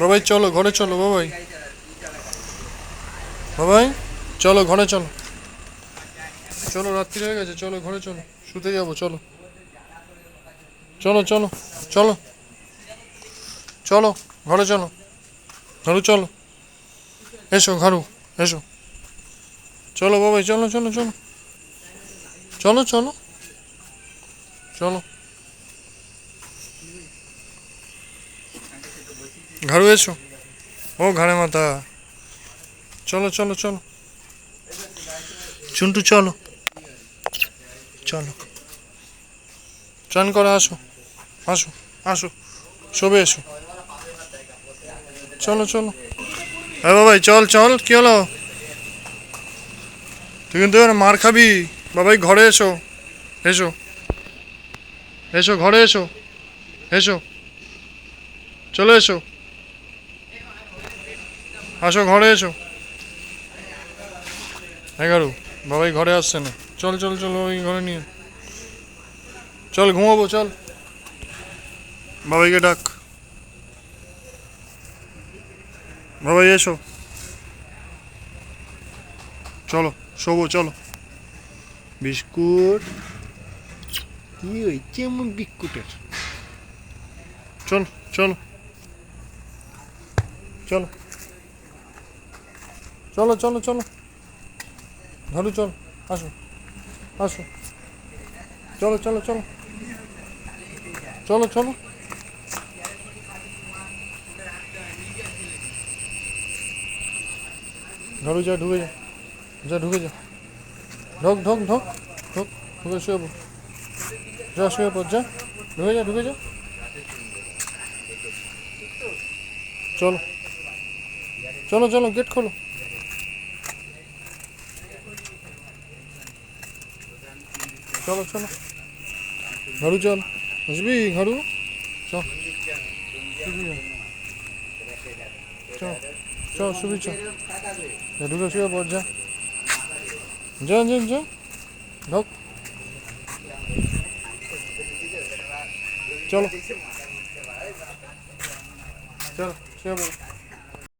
বাবাই, চলো, ঘরে চলো, বাবাই। বাবাই, চলো, ঘরে চলো। চলো, রাত্রি হয়ে গেছে, চলো, ঘরে চলো। শুতে যাব, চলো। চলো চলো চলো। চলো, ঘরে চলো। ঘরে চলো। এসো ঘরু এসো। চলো, বাবাই, চলো চলো চলো। চলো চলো। চলো। ঘাড়ু এসো। ও ঘাড়ে মাথা। চলো চলো চলো। চুন্টু, চলো। চলো। চান করে, আসো। আসো আসো। সবে এসো। চলো চলো। হ্যাঁ বাবাই চল চল। কি হলো? তুই কিন্তু মার খাবি। বাবাই, ঘরে এসো। এসো। এসো, ঘরে এসো। এসো। চলে এসো। আসো, ঘরে এসো। এগারো, বাবাই ঘরে আসছে না। চল চল চল ওই ঘরে নিয়ে চল, ঘুমাবো, চল। বাবাইকে ডাক। বাবাই, এসো। চলো, শোবো, চলো। বিস্কুট। কি হয়েছে এমন বিস্কুটের? চল, চলো। চলো। চলো চলো চলো। ধরু, চল, আসো আসো। চলো চলো চলো। চলো চলো। ধরু, যা ঢুকে যা যা ঢুকে যা। ঢোক ঢোক ঢোক ঢোক, ঢুকে শুয়ে পড়। যা, শুয়ে পড়, যা। ঢুকে যা ঢুকে যা। চলো। চলো চলো গেট খোলো। চলো চলো। ঘাড়ু চল। আসবি ঘাড়ু? যা। চল চল শুবি যা ঢুকে শুয়ে পড়, যা। যা যা যা। ঢোক। চলো। চলো, শুয়ে পড়।